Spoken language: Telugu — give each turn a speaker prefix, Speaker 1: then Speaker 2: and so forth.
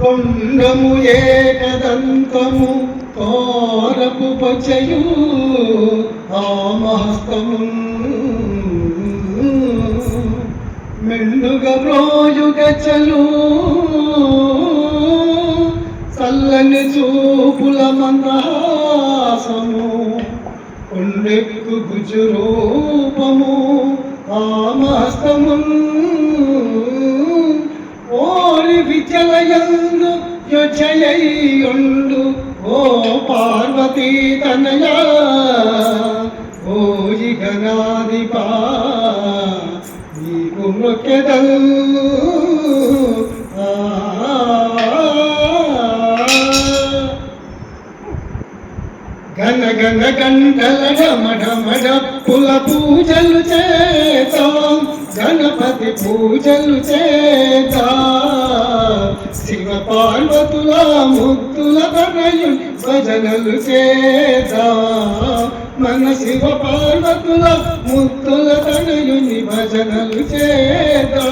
Speaker 1: తుండము ఏకదంతము కోరపు పచయు ఆమహస్తము మెండుగ బ్రోయుగచలు చల్లని చూపుల మందాసము కొండెక్కు గుజు రూపము ఆమహస్తమున్ విచలయందు యొచ్చయ్యుండు ఓ పార్వతీ తనయ ఓయి గణాధిపా నీకు మొక్కెదల్ గన గన గంటల ఢమఢమఢప్పుల పూజలు చేతాం. గణపతి పూజలు చేతా. పార్వతుల ముద్దుల తనయు భజనలు చేదా మన శివ పార్వతుల ముద్దుల తనయుని భజనలు చేదా